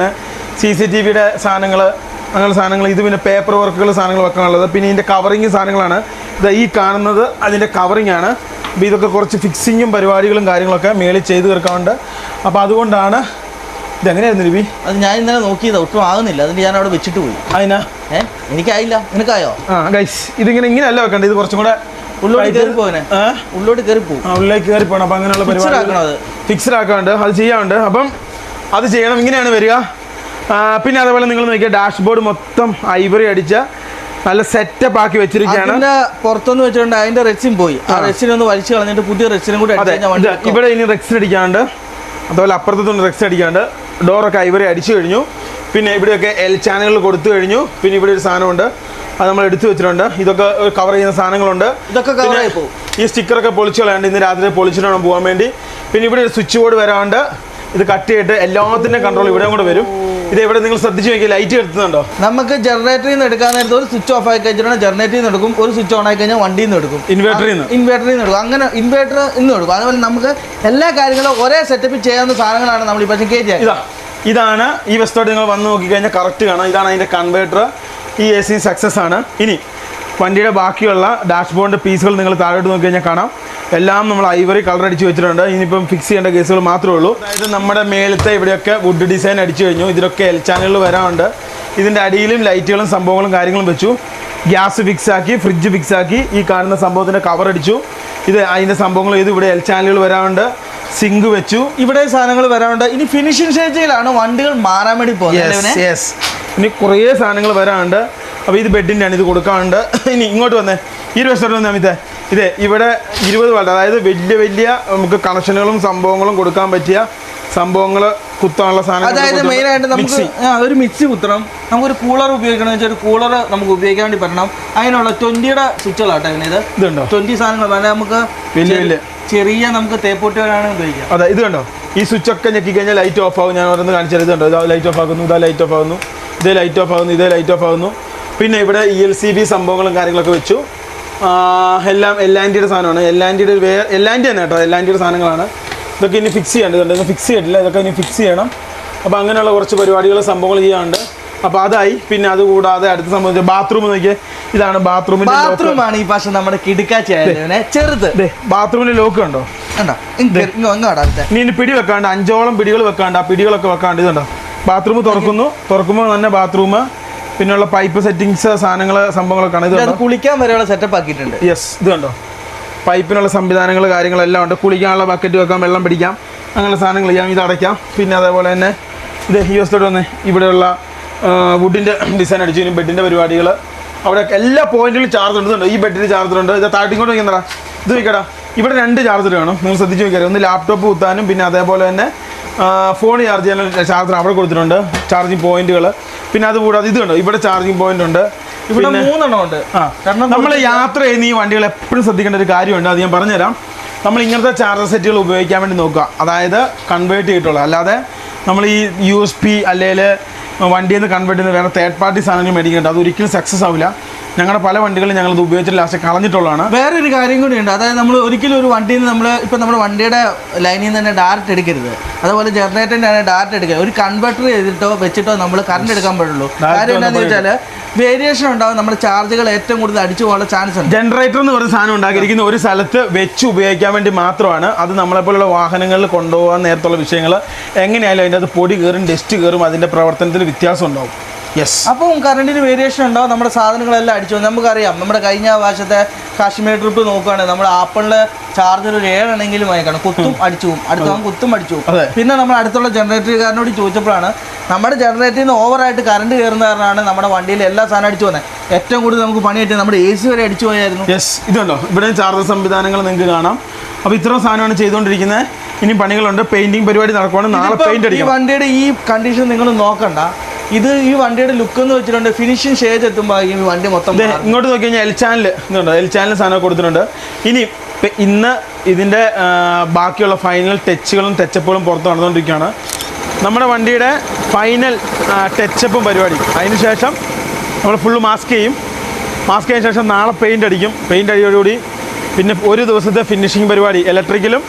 സി സി ടി വിയുടെ സാധനങ്ങൾ അങ്ങനെയുള്ള സാധനങ്ങൾ ഇത് പിന്നെ പേപ്പർ വർക്കുകൾ സാധനങ്ങൾ വെക്കാനുള്ളത്. പിന്നെ ഇതിന്റെ കവറിങ് സാധനങ്ങളാണ്. ഇത് ഈ കാണുന്നത് അതിന്റെ കവറിങ് ആണ്. അപ്പോൾ ഇതൊക്കെ കുറച്ച് ഫിക്സിങ്ങും പരിപാടികളും കാര്യങ്ങളൊക്കെ മേളിൽ ചെയ്ത് തീർക്കാറുണ്ട് അപ്പോൾ അതുകൊണ്ടാണ് ഇതെങ്ങനെയായിരുന്നു രവി? അത് ഞാൻ ഇന്നലെ നോക്കിയത് ഒട്ടും ആകുന്നില്ല അതിന് ഞാൻ അവിടെ വെച്ചിട്ട് പോയി. അതിനാ? ഏ? എനിക്കായില്ല. നിനക്കായോ? ആ ഗൈസ് ഇതിങ്ങനെ ഇങ്ങനെയല്ല വെക്കണ്ടേ? ഇത് കുറച്ചും കൂടെ ഉള്ളോട്ട് കയറി പോകനെ ഉള്ളോട്ട് കയറി പോകും ഉള്ളിലേക്ക് കയറി പോകണം അപ്പം അങ്ങനെയുള്ള Fixed പരിപാടി ആക്കണം അത്. ഫിക്സഡ് ആക്കാണ്ട് അത് ചെയ്യാനുണ്ട് അപ്പം അത് ചെയ്യണം. ഇങ്ങനെയാണ് വരിക. പിന്നെ അതേപോലെ നിങ്ങൾ നോക്കിയാൽ ഡാഷ്ബോർഡ് മൊത്തം ഐവറി അടിച്ച നല്ല സെറ്റപ്പ് ആക്കി വെച്ചിരിക്കുകയാണ്. അതിന്റെ പുറത്തൊന്ന് വെച്ചിട്ടുണ്ട്. അതിന്റെ റെക്സിൻ പോയി. ആ റെസിൻ ഒന്ന് വലിച്ചു കളഞ്ഞിട്ട് പുതിയ റെക്സിനും കൂടെ ഇവിടെ ഇനി റെക്സിൻ അടിക്കാണ്ട്. അതുപോലെ അപ്പുറത്തുനിന്ന് റെക്സ് അടിക്കാണ്ട്. ഡോറൊക്കെ ഇവരെ അടിച്ചു കഴിഞ്ഞു. പിന്നെ ഇവിടെയൊക്കെ എൽ ചാനലുകൾ കൊടുത്തു കഴിഞ്ഞു. പിന്നെ ഇവിടെ ഒരു സാധനമുണ്ട്. അത് നമ്മൾ എടുത്തു വെച്ചിട്ടുണ്ട്. ഇതൊക്കെ കവർ ചെയ്യുന്ന സാധനങ്ങളുണ്ട്. ഇതൊക്കെ. ഈ സ്റ്റിക്കറൊക്കെ പൊളിച്ചു കളയാണ്ട് ഇന്ന് രാത്രി പൊളിച്ചിട്ട് വേണം പോകാൻ വേണ്ടി. പിന്നെ ഇവിടെ ഒരു സ്വിച്ച് ബോർഡ് വരാണ്ട് ഇത് കട്ട് ചെയ്തിട്ട് എല്ലാത്തിന്റെ കൺട്രോൾ ഇവിടെ കൂടെ വരും. ഇത് എവിടെ നിങ്ങൾ ശ്രദ്ധിച്ചു നോക്കി ലൈറ്റ് എടുത്തുന്നുണ്ടോ നമുക്ക് ജനറേറ്ററിൽ നിന്ന് എടുക്കാൻ നേരത്തെ ഒരു സ്വിച്ച് ഓഫ് ആയി കഴിഞ്ഞാൽ ജനറേറ്ററിൽ നിന്ന് എടുക്കും. ഒരു സ്വിച്ച് ഓൺ ആയി കഴിഞ്ഞാൽ വണ്ടിയിൽ നിന്ന് എടുക്കും. ഇൻവേർട്ടറിൽ നിന്ന് ഇൻവേർട്ടറിൽ നിന്ന് എടുക്കും. അങ്ങനെ ഇൻവേർട്ടർ ഇന്ന് എടുക്കും. അതുപോലെ നമുക്ക് എല്ലാ കാര്യങ്ങളും ഒരേ സെറ്റപ്പിൽ ചെയ്യാവുന്ന സാധനങ്ങളാണ് നമ്മൾ ഈ പക്ഷേ ജി ഇതാ ഇതാണ് ഈ വസ്തുവായിട്ട് നിങ്ങൾ വന്ന് നോക്കിക്കഴിഞ്ഞാൽ കറക്റ്റ് കാണാം. ഇതാണ് അതിന്റെ കൺവേർട്ടർ ഈ എ സി സക്സസ് ആണ്. ഇനി വണ്ടിയുടെ ബാക്കിയുള്ള ഡാഷ്ബോർഡിന്റെ പീസുകൾ നിങ്ങൾ താഴോട്ട് നോക്കി കഴിഞ്ഞാൽ കാണാം. എല്ലാം നമ്മൾ ഐവറി കളർ അടിച്ച് വെച്ചിട്ടുണ്ട്. ഇനിയിപ്പം ഫിക്സ് ചെയ്യേണ്ട കേസുകൾ മാത്രമേ ഉള്ളൂ. അതായത് നമ്മുടെ മേലത്തെ ഇവിടെയൊക്കെ വുഡ് ഡിസൈൻ അടിച്ചു കഴിഞ്ഞു. ഇതിലൊക്കെ എൽ ചാനലുകൾ വരാറുണ്ട്. ഇതിന്റെ അടിയിലും ലൈറ്റുകളും സംഭവങ്ങളും കാര്യങ്ങളും വെച്ചു. ഗ്യാസ് ഫിക്സ് ആക്കി ഫ്രിഡ്ജ് ഫിക്സ് ആക്കി ഈ കാണുന്ന സംഭവത്തിന്റെ കവർ അടിച്ചു. ഇത് അതിന്റെ സംഭവങ്ങൾ ചെയ്തു. ഇവിടെ എൽ ചാനലുകൾ വരാറുണ്ട്. സിങ്ക് വെച്ചു. ഇവിടെ സാധനങ്ങൾ വരാറുണ്ട്. ഇനി ഫിനിഷിംഗ് സ്റ്റേജിലാണ് വണ്ടികൾ മാറാൻ വേണ്ടി പോകുന്നത് ഇനി കുറേ സാധനങ്ങൾ വരാണ്ട് അപ്പോൾ ഇത് ബെഡിന്റെ ആണ് ഇത് കൊടുക്കാനുണ്ട്. ഇനി ഇങ്ങോട്ട് വന്നേ. ഈ വശത്തോട്ട് വന്നേ അമിതേ. ഇതേ ഇവിടെ ഇരുപത് വാൾട്ട് അതായത് വലിയ വലിയ നമുക്ക് കണക്ഷനുകളും സംഭവങ്ങളും കൊടുക്കാൻ പറ്റിയ സംഭവങ്ങൾ കുത്താനുള്ള അതായത് മെയിനായിട്ട് നമുക്ക് ഒരു മിക്സി കുത്തണം. നമുക്കൊരു കൂളർ ഉപയോഗിക്കണം വെച്ചാൽ ഒരു കൂളർ നമുക്ക് ഉപയോഗിക്കാൻ വേണ്ടി പറ്റണം. അതിനുള്ള ട്വന്റിയുടെ സ്വിച്ചുകളാട്ടോ ഇത് ഇതുണ്ടോ? ട്വന്റി സാധനങ്ങൾ അതായത് നമുക്ക് വലിയ വലിയ. ചെറിയ നമുക്ക് തേപ്പൂട്ടുകളാണ് ഉപയോഗിക്കാം. അതെ ഇത് കണ്ടോ? ഈ സ്വിച്ച് ഒക്കെ ഞെക്കി കഴിഞ്ഞാൽ ലൈറ്റ് ഓഫ് ആകും ഞാൻ ഓരോന്ന് കാണിച്ചത് ഇത് ലൈറ്റ് ഓഫ് ആകുന്നു ഇതാ ലൈറ്റ് ഓഫ് ആകുന്നു ഇതേ ലൈറ്റ് ഓഫ് ആകുന്നു ഇതേ ലൈറ്റ് ഓഫ് ആകുന്നു പിന്നെ ഇവിടെ ഇ എൽ സി ബി സംഭവങ്ങളും കാര്യങ്ങളൊക്കെ വെച്ചു. എല്ലാം എല്ലാന്റിയുടെ സാധനമാണ്. എല്ലാന്റിയുടെ വേ എല്ലാന്റി തന്നെ കേട്ടോ. എല്ലാന്റിയുടെ സാധനങ്ങളാണ്. ഇതൊക്കെ ഇനി ഫിക്സ് ചെയ്യേണ്ടതുണ്ട് ഇതൊക്കെ ഫിക്സ് ചെയ്തിട്ടില്ല. ഇതൊക്കെ ഇനി ഫിക്സ് ചെയ്യണം. അപ്പോൾ അങ്ങനെയുള്ള കുറച്ച് പരിപാടികൾ സംഭവങ്ങൾ ചെയ്യാനുണ്ട് അപ്പോൾ അതായി. പിന്നെ അത് കൂടാതെ അടുത്ത സംബന്ധിച്ച് ബാത്റൂം നോക്കിയേ. ഇതാണ് ബാത്റൂമിന്റെ ബാത്റൂമാണ് ഈ പക്ഷേ നമ്മുടെ കിടുക്കാച്ചി ചെറുത്. ബാത്റൂമിന്റെ ലോക്ക് ഉണ്ടോ ഇനി പിടി വെക്കാണ്ട് അഞ്ചോളം പിടികൾ വെക്കാണ്ട് ആ പിടികളൊക്കെ വെക്കാണ്ട് ഇതുണ്ടോ? ബാത്റൂം തുറക്കുന്നു തുറക്കുമ്പോൾ തന്നെ ബാത്റൂം പിന്നെയുള്ള പൈപ്പ് സെറ്റിങ്സ് സാധനങ്ങൾ സംഭവങ്ങളൊക്കെ ആണ് ഇത് കുളിക്കാൻ വരെയുള്ള സെറ്റപ്പ് ആക്കിയിട്ടുണ്ട്. യെസ് ഇത് കണ്ടോ പൈപ്പിനുള്ള സംവിധാനങ്ങൾ കാര്യങ്ങളെല്ലാം ഉണ്ട്. കുളിക്കാനുള്ള ബക്കറ്റ് വെക്കാം വെള്ളം പിടിക്കാം അങ്ങനെയുള്ള സാധനങ്ങൾ ചെയ്യാം. ഇത് അടയ്ക്കാം. പിന്നെ അതേപോലെ തന്നെ ഇത് ഈ വസ്തുത്തോട് വന്ന് ഇവിടെയുള്ള വുഡിന്റെ ഡിസൈൻ അടിച്ചു. ഇനി ബെഡിന്റെ പരിപാടികൾ അവിടെ എല്ലാ പോയിന്റിലും ചാർജ് ഉണ്ട്. ഈ ബെഡിൽ ചാർജ് ഉണ്ട്. ഇത് താഴ്ത്തിക്കൊണ്ട് വയ്ക്കുന്നടാ ഇത് നോക്കടാ ഇവിടെ രണ്ട് ചാർജർ വേണം. നിങ്ങൾ ശ്രദ്ധിച്ച് നോക്കിയാൽ ഒന്ന് ലാപ്ടോപ്പ് കുത്താനും പിന്നെ അതേപോലെ തന്നെ ഫോൺ ചാർജ് ചെയ്യാനുള്ള ചാർജർ അവിടെ കൊടുത്തിട്ടുണ്ട്. ചാർജിങ് പോയിന്റുകൾ പിന്നെ അതുകൂടാതെ ഇത് കണ്ടോ? ഇവിടെ ചാർജിങ് പോയിന്റ് ഉണ്ട്. ഇവിടെ മൂന്നെണ്ണം ഉണ്ട്. കാരണം നമ്മൾ യാത്ര ചെയ്യുന്ന ഈ വണ്ടികൾ എപ്പോഴും ശ്രദ്ധിക്കേണ്ട ഒരു കാര്യമുണ്ട്. അത് ഞാൻ പറഞ്ഞുതരാം. നമ്മൾ ഇങ്ങനത്തെ ചാർജർ സെറ്റുകൾ ഉപയോഗിക്കാൻ വേണ്ടി നോക്കുക. അതായത് കൺവേർട്ട് ചെയ്തിട്ടുള്ള. അല്ലാതെ നമ്മൾ ഈ യു എസ് പി അല്ലെങ്കിൽ വണ്ടിയിൽ നിന്ന് കൺവേർട്ട് ചെയ്യുന്ന വേറെ തേർഡ് പാർട്ടി സാധനങ്ങൾ മേടിക്കേണ്ട. അത് ഒരിക്കലും സക്സസ് ആവില്ല. ഞങ്ങളുടെ പല വണ്ടികളും ഞങ്ങൾ ഇത് ഉപയോഗിച്ചിട്ട് ലാസ്റ്റ് കളഞ്ഞിട്ടുള്ളതാണ്. വേറൊരു കാര്യം കൂടിയുണ്ട് അതായത് നമ്മൾ ഒരിക്കലും ഒരു വണ്ടിയിൽ നിന്ന് നമ്മൾ ഇപ്പം നമ്മുടെ വണ്ടിയുടെ ലൈനിൽ നിന്ന് തന്നെ ഡയറക്റ്റ് എടുക്കരുത്. അതുപോലെ ജനറേറ്ററിന്റെ തന്നെ ഡയറക്റ്റ് എടുക്കരുത് ഒരു കൺവെർട്ടർ ചെയ്തിട്ടോ വെച്ചിട്ടോ നമ്മൾ കറണ്ട് എടുക്കാൻ പാടുള്ളൂ. കാര്യം എന്താണെന്ന് വെച്ചാൽ വേരിയേഷൻ ഉണ്ടാവും. നമ്മുടെ ചാർജുകൾ ഏറ്റവും കൂടുതൽ അടിച്ചു പോകാനുള്ള ചാൻസ് ഉണ്ട്. ജനറേറ്റർ എന്ന് പറയുന്ന സാധനം ഉണ്ടാക്കിയിരിക്കുന്ന ഒരു സ്ഥലത്ത് വെച്ച് ഉപയോഗിക്കാൻ വേണ്ടി മാത്രമാണ്. അത് നമ്മളെപ്പോലുള്ള വാഹനങ്ങളിൽ കൊണ്ടുപോകാൻ നേരത്തുള്ള വിഷയങ്ങൾ എങ്ങനെയായാലും അതിന്റെ അത് പൊടി കയറും ഡസ്റ്റ് കയറും അതിന്റെ പ്രവർത്തനത്തിൽ വ്യത്യാസം ഉണ്ടാവും. യെസ് അപ്പം കറണ്ടിന് വേരിയേഷൻ ഉണ്ടാവും നമ്മുടെ സാധനങ്ങളെല്ലാം അടിച്ചു. നമുക്കറിയാം. നമ്മുടെ കഴിഞ്ഞ പ്രാവശ്യത്തെ കാശ്മീർ ട്രിപ്പ് നോക്കുകയാണെങ്കിൽ നമ്മുടെ ആപ്പിളിലെ ചാർജർ ഒരു ഏഴെണ്ണെങ്കിലും വാങ്ങിക്കണം. കുത്തും അടിച്ചു. പോകും അടുത്തവൻ കുത്തും അടിച്ചു. പോകും പിന്നെ നമ്മൾ അടുത്തുള്ള ജനറേറ്ററുകാരനോട് ചോദിച്ചപ്പോഴാണ് നമ്മുടെ ജനറേറ്ററിൽ നിന്ന് ഓവറായിട്ട് കറണ്ട് കയറുന്ന കാരണമാണ് നമ്മുടെ വണ്ടിയിൽ എല്ലാ സാധനം അടിച്ചു പോകുന്നത് ഏറ്റവും കൂടുതൽ നമുക്ക് പണി കിട്ടിയത് നമ്മുടെ എ സി വരെ അടിച്ചു പോയായിരുന്നു. യെസ് ഇതുണ്ടോ? ഇവിടെ ചാർജർ സംവിധാനങ്ങൾ നിങ്ങൾക്ക് കാണാം. അപ്പോൾ ഇത്രയും സാധനമാണ് ചെയ്തുകൊണ്ടിരിക്കുന്നത്. ഇനി പണികളുണ്ട്. പെയിന്റിംഗ് പരിപാടി നടക്കുവാണ്. നാളെ പെയിന്റ് പെയിന്റ് ഈ വണ്ടിയുടെ ഈ കണ്ടീഷൻ നിങ്ങൾ നോക്കണ്ട. ഇത് ഈ വണ്ടിയുടെ ലുക്ക് എന്ന് വെച്ചിട്ടുണ്ട്. ഫിനിഷിംഗ് സ്റ്റേജ് എത്തുമ്പോൾ ഈ വണ്ടി മൊത്തം ഇങ്ങോട്ട് നോക്കി കഴിഞ്ഞാൽ എൽ ചാനൽ ഇതുണ്ടോ. എൽ ചാനൽ സാധനം കൊടുത്തിട്ടുണ്ട്. ഇനി ഇന്ന് ഇതിന്റെ ബാക്കിയുള്ള ഫൈനൽ ടച്ചുകളും ടച്ചപ്പുകളും പുറത്ത് നടന്നുകൊണ്ടിരിക്കുകയാണ്. നമ്മുടെ വണ്ടിയുടെ ഫൈനൽ ടച്ചപ്പും പരിപാടി. അതിനുശേഷം നമ്മൾ ഫുള്ള് മാസ്ക് ചെയ്യും. മാസ്ക് ചെയ്തതിന് ശേഷം നാളെ പെയിന്റ് അടിക്കും. പെയിന്റ് അടിയോടുകൂടി പിന്നെ ഒരു ദിവസത്തെ ഫിനിഷിംഗ് പരിപാടി. ഇലക്ട്രിക്കലും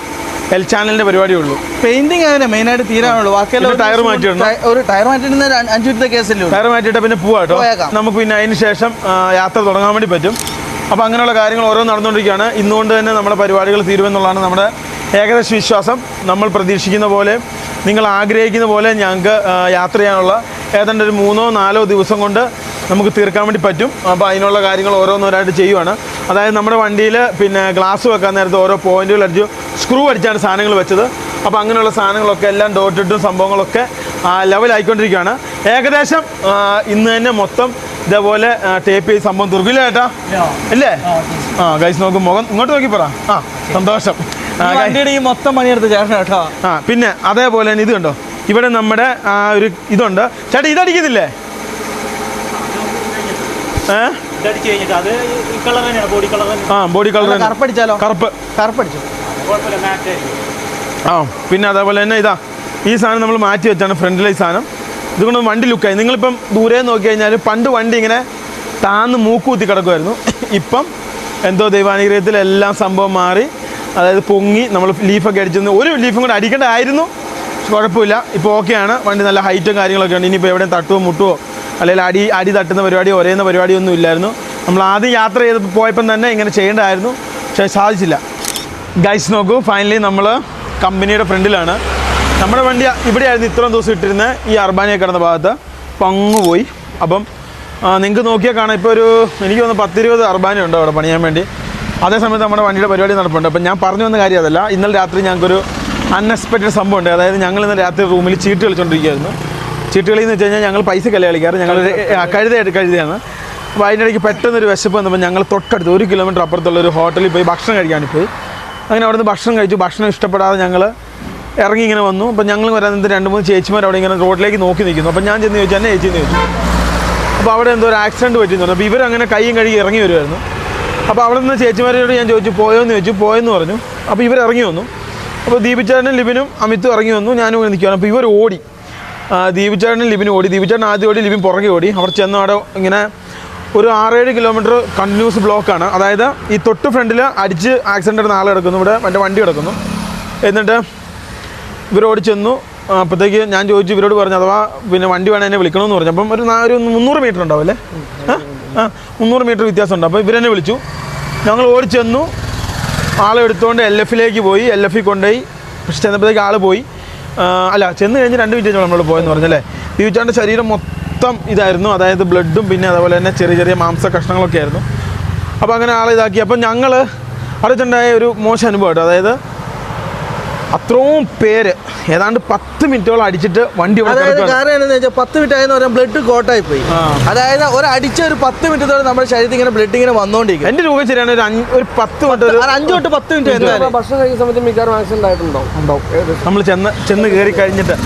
എൽ ചാനലിന്റെ പരിപാടി ഉള്ളൂ പെയിന്റിങ് അങ്ങനെ മെയിൻ ആയിട്ട് തീരാനുള്ളൂ. ബാക്കിയെല്ലാം ടയർ മാറ്റിയിട്ടുണ്ട് ഒരു ടയർ മാറ്റിടുന്ന അഞ്ചു കേസ് കേസല്ലേ ടയർ മാറ്റിയിട്ട് പിന്നെ പോവാട്ടോ കേട്ടോ. നമുക്ക് പിന്നെ അതിന് ശേഷം യാത്ര തുടങ്ങാൻ വേണ്ടി പറ്റും. അപ്പോൾ അങ്ങനെയുള്ള കാര്യങ്ങൾ ഓരോ നടന്നുകൊണ്ടിരിക്കുകയാണ്. ഇന്നുകൊണ്ട് തന്നെ നമ്മുടെ പരിപാടികൾ തീരുമെന്നുള്ളതാണ് നമ്മുടെ ഏകദേശ വിശ്വാസം. നമ്മൾ പ്രതീക്ഷിക്കുന്ന പോലെ നിങ്ങൾ ആഗ്രഹിക്കുന്ന പോലെ ഞങ്ങൾക്ക് യാത്ര ചെയ്യാനുള്ള ഏതാണ്ട് ഒരു മൂന്നോ നാലോ ദിവസം കൊണ്ട് നമുക്ക് തീർക്കാൻ വേണ്ടി പറ്റും. അപ്പോൾ അതിനുള്ള കാര്യങ്ങൾ ഓരോന്നോരായിട്ട് ചെയ്യുവാണ്. അതായത് നമ്മുടെ വണ്ടിയിൽ പിന്നെ ഗ്ലാസ് വെക്കാൻ നേരത്തെ ഓരോ പോയിന്റുകൾ അടിച്ചു സ്ക്രൂ അടിച്ചാണ് സാധനങ്ങൾ വെച്ചത്. അപ്പോൾ അങ്ങനെയുള്ള സാധനങ്ങളൊക്കെ എല്ലാം ഡോട്ടിട്ടും സംഭവങ്ങളൊക്കെ ലെവലായിക്കൊണ്ടിരിക്കുകയാണ് ഏകദേശം ഇന്ന് തന്നെ മൊത്തം ഇതേപോലെ ടേപ്പ് ചെയ്ത് സംഭവം തുറക്കില്ല ചേട്ടാ ഇല്ലേ? ആ ഗൈസ് നോക്കും മുഖം ഇങ്ങോട്ട് നോക്കി പറ. ആ സന്തോഷം. ഈ മൊത്തം പണിയെടുത്ത് ചേട്ടൻ കേട്ടോ. ആ പിന്നെ അതേപോലെ തന്നെ ഇത് കണ്ടോ? ഇവിടെ നമ്മുടെ ഒരു ഇതുണ്ട്. ചേട്ടാ ഇതടിക്കുന്നില്ലേ ഏ? ഇതടിച്ച് കഴിഞ്ഞിട്ട് അത് ഈ കളർ തന്നെയാണ് ബോഡി കളർ ആ ബോഡി കളർ കറുപ്പടിച്ചാലോ കറുപ്പ് കറുപ്പടിച്ചു. കുഴപ്പമില്ല മാറ്റ് ആയിരിക്കും. ആ പിന്നെ അതേപോലെ തന്നെ ഇതാ ഈ സാധനം നമ്മൾ മാറ്റി വെച്ചാണ് ഫ്രണ്ടിലെ ഈ സാധനം. ഇതുകൊണ്ട് വണ്ടി ലുക്കായി നിങ്ങളിപ്പം ദൂരെ നോക്കി കഴിഞ്ഞാൽ പണ്ട് വണ്ടി ഇങ്ങനെ താന്ന് മൂക്കൂത്തി കിടക്കുമായിരുന്നു ഇപ്പം എന്തോ ദൈവാനുഗ്രഹത്തിൽ എല്ലാം സംഭവം മാറി. അതായത് പൊങ്ങി നമ്മൾ ലീഫൊക്കെ അടിച്ചെന്ന് ഒരു ലീഫും കൂടെ അടിക്കേണ്ടതായിരുന്നു. പക്ഷെ കുഴപ്പമില്ല. ഇപ്പോൾ ഓക്കെയാണ് വണ്ടി നല്ല ഹൈറ്റും കാര്യങ്ങളൊക്കെ ഉണ്ട്. ഇനിയിപ്പോൾ എവിടെയും തട്ടുവോ മുട്ടുവോ അല്ലെങ്കിൽ അടി അടി തട്ടുന്ന പരിപാടി ഒരേന്ന പരിപാടി ഒന്നും ഇല്ലായിരുന്നു. നമ്മൾ ആദ്യം യാത്ര ചെയ്ത് പോയപ്പം തന്നെ ഇങ്ങനെ ചെയ്യേണ്ടതായിരുന്നു. പക്ഷേ സാധിച്ചില്ല. ഗൈസ് നോക്കൂ ഫൈനലി നമ്മൾ കമ്പനിയുടെ ഫ്രണ്ടിലാണ്. നമ്മുടെ വണ്ടി ഇവിടെയായിരുന്നു ഇത്രയും ദിവസം ഇട്ടിരുന്നത് ഈ അർബാനിയെ കിടന്ന ഭാഗത്ത്. അപ്പം അങ്ങ് പോയി. അപ്പം നിങ്ങൾക്ക് നോക്കിയാൽ കാണാം ഇപ്പോൾ ഒരു എനിക്ക് തോന്നുന്നു പത്തിരുപത് അർബാനി ഉണ്ട് അവിടെ പണിയാൻ വേണ്ടി. അതേസമയത്ത് നമ്മുടെ വണ്ടിയുടെ പരിപാടി നടപ്പുണ്ട്. അപ്പം ഞാൻ പറഞ്ഞു വന്ന കാര്യം അതല്ല ഇന്നലെ രാത്രി ഞങ്ങൾക്കൊരു അൺഎക്സ്പെക്റ്റഡ് സംഭവം ഉണ്ട് അതായത് ഞങ്ങൾ ഇന്ന് രാത്രി റൂമിൽ ചീട്ട് കളിച്ചുകൊണ്ടിരിക്കുകയായിരുന്നു ചീട്ട് കളി എന്ന് വെച്ച് കഴിഞ്ഞാൽ ഞങ്ങൾ പൈസക്കല്ല കളിക്കാറ് ഞങ്ങൾ കഴുതയായിട്ട് കഴുതയാണ്. അപ്പോൾ അതിന്റെ ഇടയ്ക്ക് പെട്ടെന്നൊരു വിശപ്പ് വന്നപ്പോൾ ഞങ്ങൾ തൊട്ടടുത്ത് ഒരു കിലോമീറ്റർ അപ്പുറത്തുള്ള ഒരു ഹോട്ടലിൽ പോയി ഭക്ഷണം കഴിക്കാൻ പോയി അങ്ങനെ അവിടുന്ന് ഭക്ഷണം കഴിച്ചു. ഭക്ഷണം ഇഷ്ടപ്പെടാതെ ഞങ്ങൾ ഇറങ്ങി ഇങ്ങനെ വന്നു. അപ്പോൾ ഞങ്ങൾ വരാൻ രണ്ട് മൂന്ന് ചേച്ചിമാർ അവിടെ ഇങ്ങനെ റോഡിലേക്ക് നോക്കി നിൽക്കുന്നു. അപ്പോൾ ഞാൻ ചെന്ന് ചോദിച്ചു എന്നെ ചേച്ചി എന്ന് ചോദിച്ചു. അപ്പോൾ അവിടെ എന്തോ ഒരു ആക്സിഡന്റ് പറ്റിയെന്ന് പറഞ്ഞു. അപ്പോൾ ഇവരങ്ങനെ കൈയും കഴുകി ഇറങ്ങി വരുമായിരുന്നു അപ്പോൾ അവിടെ നിന്ന് ചേച്ചിമാരോട് ഞാൻ ചോദിച്ചു പോയോ എന്ന് ചോദിച്ചു. പോയെന്ന് പറഞ്ഞു. അപ്പോൾ ഇവർ ഇറങ്ങി വന്നു. അപ്പോൾ ദീപിച്ചേട്ടനും ലിബിനും അമിത്തും ഇറങ്ങി വന്നു. ഞാനും ഇങ്ങനെ നിൽക്കുകയാണ് അപ്പോൾ ഇവർ ഓടി. ദീപിച്ചേട്ടനും ലിബിനും ഓടി. ദീപിച്ചേട്ടൻ ആദ്യം ഓടി ലിബിൻ പുറകെ ഓടി. അവർ ചെന്ന് അവിടെ ഇങ്ങനെ ഒരു ആറേഴ് കിലോമീറ്റർ കണ്ടിന്യൂസ് ബ്ലോക്കാണ് അതായത് ഈ തൊട്ട് ഫ്രണ്ടിൽ അടിച്ച് ആക്സിഡന്റ് ആയിട്ട് നാളെ കിടക്കുന്നു. ഇവിടെ എന്റെ വണ്ടി കിടക്കുന്നു. എന്നിട്ട് ഇവരോട് ചെന്നു. അപ്പോഴത്തേക്ക് ഞാൻ ചോദിച്ചു ഇവരോട് പറഞ്ഞു അഥവാ പിന്നെ വണ്ടി വേണം എന്നെ വിളിക്കണമെന്ന് പറഞ്ഞു. അപ്പം ഒരു ഒരു മുന്നൂറ് മീറ്റർ ഉണ്ടാവില്ലേ? അല്ലേ ആ മുന്നൂറ് മീറ്റർ വ്യത്യാസമുണ്ട് അപ്പോൾ ഇവരെന്നെ വിളിച്ചു. ഞങ്ങൾ ഓടി ചെന്നു. ആളെ എടുത്തുകൊണ്ട് എൽ എഫിലേക്ക് പോയി. എൽ എഫിൽ കൊണ്ടുപോയി. പക്ഷെ ചെന്നപ്പോഴത്തേക്ക് ആൾ പോയി. അല്ല ചെന്ന് കഴിഞ്ഞ് രണ്ട് മിനിറ്റ് നമ്മൾ പോയെന്ന് പറഞ്ഞല്ലേ? ദിവച്ചാന്റെ ശരീരം മൊത്തം ഇതായിരുന്നു. അതായത് ബ്ലഡും പിന്നെ അതുപോലെ തന്നെ ചെറിയ ചെറിയ മാംസ കഷ്ണങ്ങളൊക്കെ ആയിരുന്നു. അപ്പോൾ അങ്ങനെ ആളെ ഇതാക്കി. അപ്പം ഞങ്ങൾ അടുത്തുണ്ടായ ഒരു മോശം അനുഭവമായിട്ട് അതായത് അത്രയും പേര് ഏതാണ്ട് പത്ത് മിനിറ്റോളം അടിച്ചിട്ട് വണ്ടി അതായത്. കാരണം എന്താണെന്ന് വെച്ചാൽ പത്ത് മിനിറ്റ് ആയെന്ന് പറയാൻ ബ്ലഡ് കോട്ടായി പോയി അതായത് ഒരു അടിച്ച ഒരു പത്ത് മിനിറ്റത്തോടെ നമ്മുടെ ശരീരത്തിൽ ഇങ്ങനെ ബ്ലഡ് ഇങ്ങനെ വന്നുകൊണ്ടിരിക്കും എന്റെ രൂപ ശരിയാണ് ഒരു ഒരു പത്ത് മിനിറ്റ് അഞ്ച് തൊട്ട് പത്ത് മിനിറ്റ് എന്തായാലും. ഭക്ഷണം കഴിക്കുന്ന സമയത്ത് മിക്കവാറും ആക്സിഡന്റ് ആയിട്ടുണ്ടാവും. നമ്മൾ ചെന്ന് ചെന്ന് കയറി കഴിഞ്ഞിട്ട്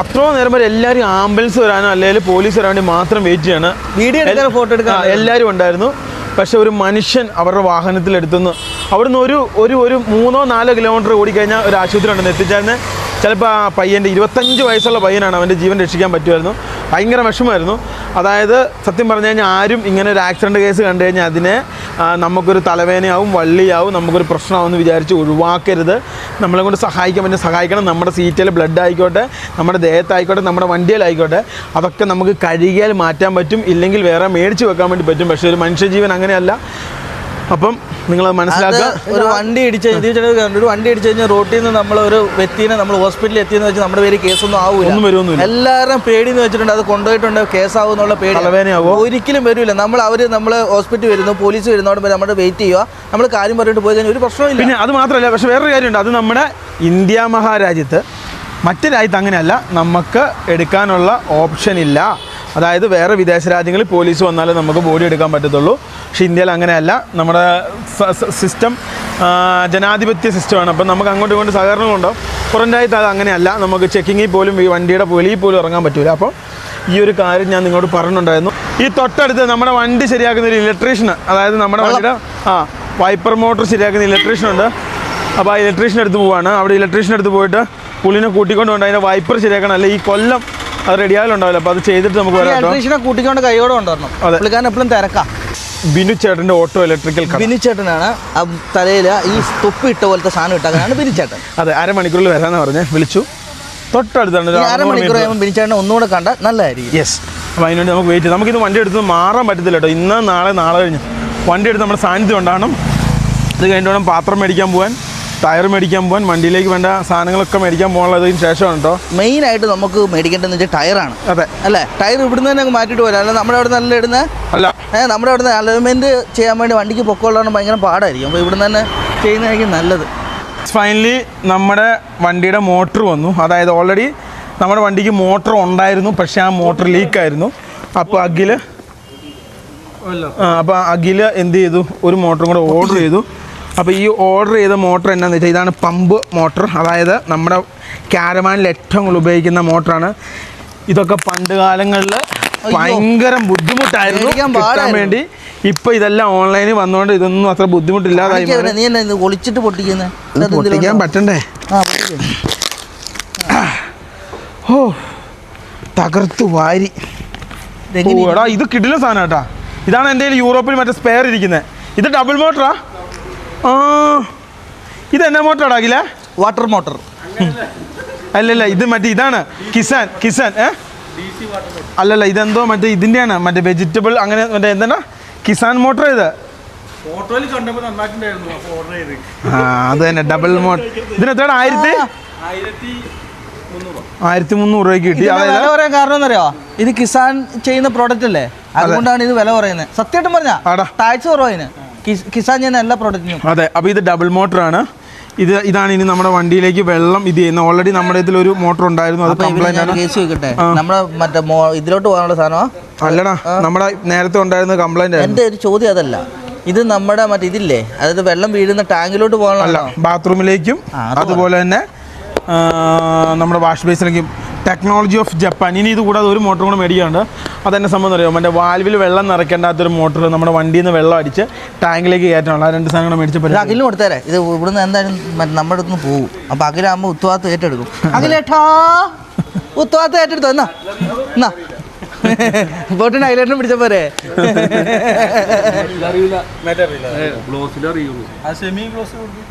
അത്രയും നേരം വരെ എല്ലാവരും ആംബുലൻസ് വരാനോ അല്ലെങ്കിൽ പോലീസ് വരാൻ വേണ്ടി മാത്രം വെയിറ്റ് ചെയ്യാണ്. വീഡിയോ എടുക്കാൻ ഫോട്ടോ എടുക്കാൻ എല്ലാവരും ഉണ്ടായിരുന്നു. പക്ഷെ ഒരു മനുഷ്യൻ അവരുടെ വാഹനത്തിൽ എടുത്തുനിന്ന് അവിടുന്ന് ഒരു ഒരു ഒരു മൂന്നോ നാലോ കിലോമീറ്റർ ഓടിക്കഴിഞ്ഞാൽ ഒരു ആശുപത്രി ഉണ്ടെന്ന് എത്തിച്ചായിരുന്നു ചിലപ്പോൾ ആ പയ്യന്റെ ഇരുപത്തഞ്ച് വയസ്സുള്ള പയ്യനാണ് അവന്റെ ജീവൻ രക്ഷിക്കാൻ പറ്റുമായിരുന്നു. ഭയങ്കര വിഷമമായിരുന്നു. അതായത് സത്യം പറഞ്ഞു കഴിഞ്ഞാൽ ആരും ഇങ്ങനെ ഒരു ആക്സിഡന്റ് കേസ് കണ്ടു കഴിഞ്ഞാൽ അതിനെ നമുക്കൊരു തലവേദനയാവും വള്ളിയാവും നമുക്കൊരു പ്രശ്നമാവുമെന്ന് വിചാരിച്ച് ഒഴിവാക്കരുത്. നമ്മളെ കൊണ്ട് സഹായിക്കാൻ പറ്റും. സഹായിക്കണം. നമ്മുടെ സീറ്റിൽ ബ്ലഡ് ആയിക്കോട്ടെ നമ്മുടെ ദേഹത്തായിക്കോട്ടെ നമ്മുടെ വണ്ടിയിലായിക്കോട്ടെ അതൊക്കെ നമുക്ക് കഴുകിയാൽ മാറ്റാൻ പറ്റും. ഇല്ലെങ്കിൽ വേറെ മേടിച്ച് വെക്കാൻ വേണ്ടി പറ്റും. പക്ഷേ ഒരു മനുഷ്യജീവൻ അങ്ങനെയല്ല. അപ്പം നിങ്ങൾ മനസ്സിലാക്കുക. ഒരു വണ്ടി ഇടിച്ച് ഒരു വണ്ടി ഇടിച്ച് കഴിഞ്ഞാൽ റോട്ടിൽ നിന്ന് നമ്മൾ ഒരു വ്യക്തിനെ നമ്മൾ ഹോസ്പിറ്റലിൽ എത്തിയെന്ന് വെച്ചാൽ നമ്മുടെ പേര് കേസൊന്നും ആവില്ല ഒന്നും വരുമൊന്നും എല്ലാവരും പേടിന്ന് വെച്ചിട്ടുണ്ട്. അത് കൊണ്ടുപോയിട്ടുണ്ട്. കേസാവും എന്നുള്ള പേടി? ഒരിക്കലും വരില്ല നമ്മൾ അവർ നമ്മൾ ഹോസ്പിറ്റലിൽ വരുന്നു പോലീസ് വരുന്നതോടെ നമ്മൾ നമ്മുടെ വെയിറ്റ് ചെയ്യുക. നമ്മൾ കാര്യം പറഞ്ഞിട്ട് പോയി കഴിഞ്ഞാൽ ഒരു പ്രശ്നമില്ല പിന്നെ അത് മാത്രമല്ല പക്ഷെ വേറൊരു കാര്യമുണ്ട്. അത് നമ്മുടെ ഇന്ത്യ മഹാരാജ്യത്ത് മറ്റു രാജ്യത്ത് അങ്ങനെയല്ല. നമുക്ക് എടുക്കാനുള്ള ഓപ്ഷൻ ഇല്ല. അതായത് വേറെ വിദേശ രാജ്യങ്ങളിൽ പോലീസ് വന്നാലേ നമുക്ക് ബോഡി എടുക്കാൻ പറ്റത്തുള്ളൂ. പക്ഷേ ഇന്ത്യയിൽ അങ്ങനെയല്ല. നമ്മുടെ സിസ്റ്റം ജനാധിപത്യ സിസ്റ്റമാണ് അപ്പം നമുക്ക് അങ്ങോട്ടും ഇങ്ങോട്ടും സഹകരണമുണ്ടോ പുറം രാജ്യത്ത് അത് അങ്ങനെയല്ല. നമുക്ക് ചെക്കിങ്ങിൽ പോലും ഈ വണ്ടിയുടെ വെളിയിൽ പോലും ഇറങ്ങാൻ പറ്റില്ല അപ്പോൾ ഈ ഒരു കാര്യം ഞാൻ നിങ്ങളോട് പറഞ്ഞിട്ടുണ്ടായിരുന്നു. ഈ തൊട്ടടുത്ത് നമ്മുടെ വണ്ടി ശരിയാക്കുന്ന ഒരു ഇലക്ട്രീഷ്യന് അതായത് നമ്മുടെ വണ്ടിയുടെ ആ വൈപ്പർ മോട്ടോർ ശരിയാക്കുന്ന ഇലക്ട്രീഷ്യൻ ഉണ്ട്. അപ്പോൾ ആ ഇലക്ട്രീഷ്യൻ അടുത്ത് പോവാണ്. അവിടെ ഇലക്ട്രീഷ്യൻ അടുത്ത് പോയിട്ട് പുള്ളിനെ കൂട്ടിക്കൊണ്ട് കൊണ്ട് അതിന്റെ വൈപ്പർ ശരിയാക്കണം. അല്ലെ? ഈ കൊല്ലം അത് റെഡിയായാലുണ്ടാവില്ല അപ്പോൾ അത് ചെയ്തിട്ട് നമുക്ക് വരാം കേട്ടോ. കൂട്ടിക്കൊണ്ട് കൈയോടെ കൊണ്ടുവരണം. പുള്ളിക്കാരൻ എപ്പോഴും തിരക്കാം. ബിനു ചേട്ടന്റെ ഓട്ടോ ഇലക്ട്രിക്കൽ ബിനു ചേട്ടനാണ് തലയിൽ ഈ തൊപ്പി ഇട്ട പോലത്തെ സാധനം ഇട്ടാണ് ബിനു ചേട്ടൻ. അതെ അരമണിക്കൂറിൽ വരാമെന്ന് പറഞ്ഞ്. വിളിച്ചു. തൊട്ടടുത്താണ് അരമണിക്കൂർ ബിനു ചേട്ടനെ ഒന്നുകൂടെ കണ്ട നല്ലതായിരിക്കും. യെസ് അപ്പോൾ അതിനുവേണ്ടി നമുക്ക് വെയിറ്റ് നമുക്ക് ഇത് വണ്ടി എടുത്ത് മാറാൻ പറ്റത്തില്ല കേട്ടോ. ഇന്ന് നാളെ നാളെ കഴിഞ്ഞ്. വണ്ടി എടുത്ത് നമ്മുടെ സാന്നിധ്യം ഉണ്ടാകണം. അത് കഴിഞ്ഞിട്ട് വേണം പാത്രം മേടിക്കാൻ പോകാൻ ടയർ മേടിക്കാൻ പോകാൻ വണ്ടിയിലേക്ക് വേണ്ട സാധനങ്ങളൊക്കെ മേടിക്കാൻ പോകാനുള്ളതിന് ശേഷമാണ് കേട്ടോ മെയിനായിട്ട് നമുക്ക് മേടിക്കേണ്ടതെന്ന് വെച്ചാൽ ടയറാണ്. അതെ. അല്ലേ? ടയർ ഇവിടുന്ന് തന്നെ മാറ്റിയിട്ട് പോരാ. അല്ല നമ്മുടെ അവിടെ നല്ല ഇടുന്ന? അല്ല. ഏഹ് നമ്മുടെ അവിടെ അലൈൻമെന്റ് ചെയ്യാൻ വേണ്ടി വണ്ടിക്ക് പൊക്കമുള്ളതാണ് ഭയങ്കര പാടായിരിക്കും. അപ്പോൾ ഇവിടുന്ന് തന്നെ ചെയ്യുന്നതായിരിക്കും നല്ലത്. ഫൈനലി നമ്മുടെ വണ്ടിയുടെ മോട്ടർ വന്നു. അതായത് ഓൾറെഡി നമ്മുടെ വണ്ടിക്ക് മോട്ടർ ഉണ്ടായിരുന്നു. പക്ഷെ ആ മോട്ടർ ലീക്കായിരുന്നു അപ്പോൾ അഖിൽ അപ്പൊ അപ്പോൾ അഖിൽ എന്ത് ചെയ്തു? ഒരു മോട്ടറും കൂടെ ഓർഡർ ചെയ്തു. അപ്പോൾ ഈ ഓർഡർ ചെയ്ത മോട്ടർ എന്നാന്ന് വെച്ചാൽ ഇതാണ് പമ്പ് മോട്ടർ അതായത് നമ്മുടെ കാരമാനിൽ ഏറ്റവും കൂടുതൽ ഉപയോഗിക്കുന്ന മോട്ടറാണ് ഇതൊക്കെ പണ്ട് കാലങ്ങളിൽ ഭയങ്കര ബുദ്ധിമുട്ടായിരുന്നു. കിട്ടാൻ വേണ്ടി. ഇപ്പൊ ഇതെല്ലാം ഓൺലൈനിൽ വന്നുകൊണ്ട് ഇതൊന്നും അത്ര ബുദ്ധിമുട്ടില്ലാതായി ഒളിച്ചിട്ട് പൊട്ടിക്കുന്നത് പൊട്ടിക്കാൻ പറ്റണ്ടേ. ഓ തകർത്തു വാരി. എടാ ഇത് കിടിലൻ സാധനം കേട്ടാ ഇതാണ് എന്റെ യൂറോപ്പിൽ മറ്റേ സ്പെയർ ഇരിക്കുന്നത് ഇത് ഡബിൾ മോട്ടറാ ആ. ഇത് എന്നാ മോട്ടറാടാ അഖില വാട്ടർ മോട്ടർ അല്ലല്ല ഇത് മറ്റേ ഇതാണ്. കിസാൻ കിസാൻ ഏ? അല്ലല്ല ഇതെന്തോ മറ്റേ ഇതിന്റെയാണ് മറ്റേ വെജിറ്റബിൾ അങ്ങനെ മറ്റേ എന്താണ്? കിസാൻ മോട്ടർ ഇത്. ഫോട്ടോയിൽ കണ്ടപ്പോൾ നന്നായിട്ടുണ്ടായിരുന്നു ഓർഡർ ചെയ്ത്. ആ അത് തന്നെ ഡബിൾ മോട്ടർ ഇതിന് എത്ര ആയിരത്തി? ആയിരത്തി മുന്നൂറ്. രൂപയ്ക്ക് കിട്ടി. വില പറയാൻ കാരണം എന്നറിയോ ഇത് കിസാൻ ചെയ്യുന്ന പ്രോഡക്റ്റ് അല്ലേ? അതുകൊണ്ടാണ് ഇത് വില പറയുന്നത്. സത്യമായിട്ടും പറഞ്ഞാ? ആടാ. ടാക്സ് കുറവായിന് കിസാൻ ചെയ്യുന്ന എല്ലാ പ്രോഡക്റ്റിനും അതെ അപ്പോൾ ഇത് ഡബിൾ മോട്ടറാണ് ഇത് ഇതാണ് ഇനി നമ്മുടെ വണ്ടിയിലേക്ക് വെള്ളം ഇത് ചെയ്യുന്നത്. ഓൾറെഡി നമ്മുടെ ഇതിൽ ഒരു മോട്ടർ ഉണ്ടായിരുന്നു അത് കംപ്ലൈന്റ് ആണ്. കേസ് വെക്കട്ടെ നമ്മുടെ മറ്റേ ഇതിലോട്ട് പോകാനുള്ള സാധനമാ? അല്ലടാ നമ്മുടെ നേരത്തെ ഉണ്ടായിരുന്ന കംപ്ലൈന്റ് എന്റെ ഒരു ചോദ്യം അതല്ല. ഇത് നമ്മുടെ മറ്റേ ഇതില്ലേ? അതായത് വെള്ളം വീഴുന്ന ടാങ്കിലോട്ട് പോകാനുള്ള ബാത്റൂമിലേക്കും അതുപോലെ തന്നെ നമ്മുടെ വാഷ് ബേസിലേക്കും ടെക്നോളജി ഓഫ് ജപ്പാൻ ഇനി ഇത് കൂടാതെ ഒരു മോട്ടർ കൂടെ മേടിക്കാണ്ട് അതെന്നെ സംബന്ധം അറിയാം? മറ്റേ വാൽവിൽ വെള്ളം നിറയ്ക്കേണ്ടാത്തൊരു മോട്ടർ നമ്മുടെ വണ്ടിയിൽ നിന്ന് വെള്ളം അടിച്ച് ടാങ്കിലേക്ക് കയറ്റാനുള്ള ആ രണ്ട് സാധനങ്ങൾ മേടിച്ച് അഖിലും കൊടുത്തേരെ. ഇത് ഇവിടുന്ന് എന്തായാലും നമ്മുടെ അടുത്ത് നിന്ന് പോകും അപ്പോൾ അഖിലാകുമ്പോൾ ഉത്തവാദിത്തം ഏറ്റെടുക്കും അഖിലേട്ടാ ഉത്തവാദിത്തം ഏറ്റെടുത്തോ? എന്നാ? എന്നാ? പോട്ടിന് അഖിലേട്ടനും പിടിച്ച പോരെ? ആ സെമി ഗ്ലോസ് കൊടുക്കും.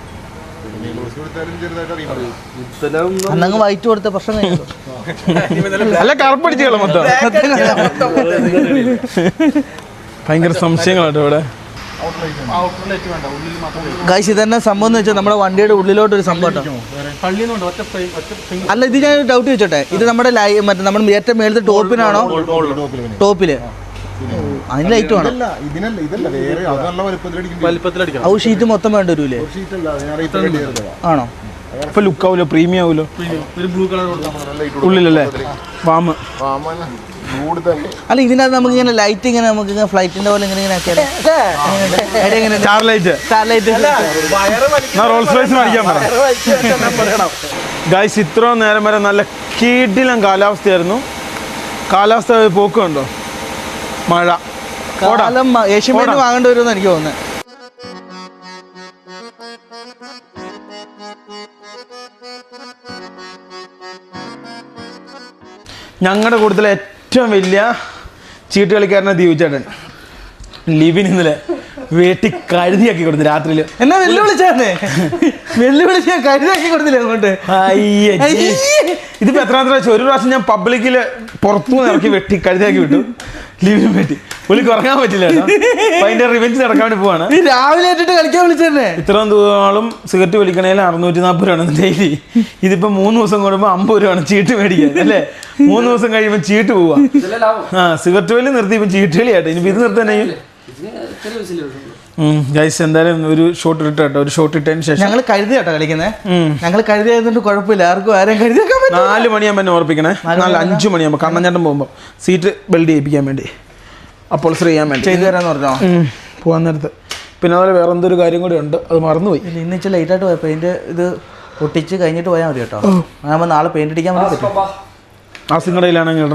അന്നങ്ങ് വൈറ്റ് കൊടുത്ത പ്രശ്നം അല്ല കറുപ്പടിച്ചുകള മൊത്തം. ഭയങ്കര സംശയങ്ങളാട്ടോ ഇവിടെ. ഗൈസ് ഇതന്നെ സംഭവം എന്ന് വെച്ചാൽ നമ്മുടെ വണ്ടിയുടെ ഉള്ളിലോട്ട് ഒരു സംഭവം കേട്ടോ. പള്ളിയിൽ ഒറ്റ ഫ്രെയിം ഒറ്റ ഫ്രെയിം അല്ല ഇത് ഞാൻ ഡൗട്ട് ചോദിച്ചോട്ടെ? ഇത് നമ്മുടെ ലൈ മറ്റേ നമ്മുടെ ഏറ്റവും മേളത്തെ ടോപ്പിനാണോ? ടോപ്പിൽ. അതിന് ലൈറ്റ് വേണം. ഇതിനല്ല ഇതല്ല വേറെ അത് നല്ല വലുപ്പത്തിലടിക്കും വലിപ്പത്തിലടിക്കണം. ഔ ഷീറ്റ് മൊത്തം വേണ്ടി വരൂലേ ആണോ? ഇപ്പൊ ലുക്ക് ആവൂലോ? പ്രീമിയം ആവൂലോ? ഒരു ബ്ലൂ കളർ കൊടുക്കാം. ഉള്ളിലല്ലേ വാമ്. അല്ല ഇതിനകത്ത് നമുക്ക് ഇങ്ങനെ ലൈറ്റ് ഇങ്ങനെ നമുക്ക് ഇങ്ങനെ ഫ്ലൈറ്റിന്റെ പോലെ ഇങ്ങനെ ഇങ്ങനെ സ്റ്റാർലൈറ്റ് റോൾസ് ഗൈസ് ഇത്രയും നേരം വരെ നല്ല കീട്ടിലും കാലാവസ്ഥയായിരുന്നു. കാലാവസ്ഥ പോക്ക് കണ്ടോ മഴ. കാലം ഏഷ്യൻ പെയിന്റ്. വാങ്ങേണ്ടി വരുമെന്ന് എനിക്ക് തോന്നുന്നത് ഞങ്ങളുടെ കൂട്ടത്തിലെ ഏറ്റവും വലിയ ചീട്ട് കളിക്കാരനെ ദീപിച്ചേട്ടൻ ലിവിൻ ഇന്നലെ വേട്ടി കഴുതിയാക്കി കൊടുത്തു രാത്രിയിൽ എന്നാ വെല്ലുവിളിച്ചേ വെല്ലുവിളിച്ച് ഞാൻ കഴുതിയാക്കി കൊടുത്തില്ലേ അങ്ങോട്ട് അയ്യേ. ഇതിപ്പോ എത്രാമത്തെ പ്രാവശ്യം? ഒരു പ്രാവശ്യം ഞാൻ പബ്ലിക്കിൽ പുറത്തുനിന്ന് ഇറക്കി വെട്ടി കഴുതിയാക്കി വിട്ടു. ലീവിന് വെട്ടി പുള്ളിക്ക് ഉറങ്ങാൻ പറ്റില്ല അതിന്റെ റിവെഞ്ച് നടക്കാൻ വേണ്ടി പോവാണ്. നീ രാവിലെ ഏറ്റിട്ട് കളിക്കാൻ വിളിച്ചതന്നെ ഇത്രയും ദൂരം സിഗരറ്റ് വലിക്കണേൽ അറുന്നൂറ്റി നാൽപ്പത് രൂപയാണ് ഡെയിലി ഇതിപ്പോ മൂന്ന് ദിവസം കൂടുമ്പോൾ അമ്പത് രൂപയാണ് ചീട്ട് മേടിക്കാൻ അല്ലേ? മൂന്ന് ദിവസം കഴിയുമ്പോൾ ചീട്ട് പോവാ. ആ സിഗരറ്റ് വലി നിർത്തി ഇപ്പം ചീട്ട് വലിയായിട്ട് ഇനി ഇത് നിർത്താൻ ഗൈസ് എന്തായാലും ഒരു ഷോട്ട് ഇട്ട് കേട്ടോ. ഒരു ഷോട്ട് ഇട്ടതിന് ശേഷം ഞങ്ങൾ കരുതി കേട്ടോ കളിക്കുന്നേ. ഉം. ഞങ്ങൾ കരുതി ആയതുകൊണ്ട് കുഴപ്പമില്ല. ആർക്കും ആരെയും കരുതി നാല് മണിയാകുമ്പോൾ എന്നെ ഓർപ്പിക്കണേ. നാല് അഞ്ച് മണിയാകുമ്പോൾ കണ്ണഞ്ചാട്ടം പോകുമ്പോൾ സീറ്റ് ബിൽഡ് ചെയ്യിപ്പിക്കാൻ വേണ്ടി. അപ്പോൾ ചെയ്യാൻ വേണ്ടി. ചെയ്തു തരാന്ന് പറഞ്ഞോ? പോകാൻ നേരത്ത്. പിന്നെ അതുപോലെ വേറെ എന്തൊരു കാര്യം കൂടി ഉണ്ട്. അത് മറന്നുപോയി. ഇന്ന് ഇച്ചിരി ലേറ്റ് ആയിട്ട് പോയപ്പോൾ പെയിന്റ് ഇത് പൊട്ടിച്ച് കഴിഞ്ഞിട്ട് പോയാൽ മതി കേട്ടോ. അതാകുമ്പോൾ നാളെ പെയിന്റ് അടിക്കാൻ വേണ്ടി പറ്റും. ആ സിംഗടയിലാണെങ്കിൽ